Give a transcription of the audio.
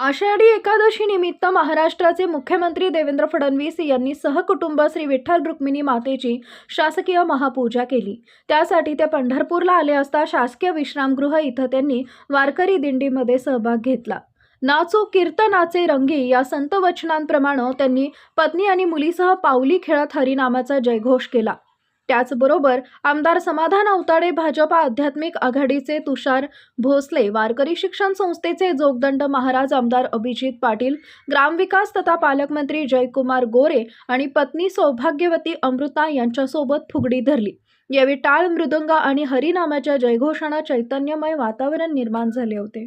आषाढी एकादशी निमित्त महाराष्ट्राचे मुख्यमंत्री देवेंद्र फडणवीस यांनी सहकुटुंब श्री विठ्ठल रुक्मिणी मातेची शासकीय महापूजा केली. त्यासाठी ते पंढरपूरला आले असता शासकीय विश्रामगृह इथं त्यांनी वारकरी दिंडीमध्ये सहभाग घेतला. नाचो कीर्तनाचे रंगी या संत वचनांप्रमाणे त्यांनी पत्नी आणि मुलीसह पावली खेळत हरिनामाचा जयघोष केला. त्याचबरोबर आमदार समाधान अवताडे भाजपा आध्यात्मिक आघाडीचे तुषार भोसले वारकरी शिक्षण संस्थेचे जोगदंड महाराज आमदार अभिजित पाटील ग्रामविकास तथा पालकमंत्री जयकुमार गोरे आणि पत्नी सौभाग्यवती अमृता यांच्यासोबत फुगडी धरली. यावेळी टाळ मृदंग आणि हरिनामाच्या जयघोषानं चैतन्यमय वातावरण निर्माण झाले होते.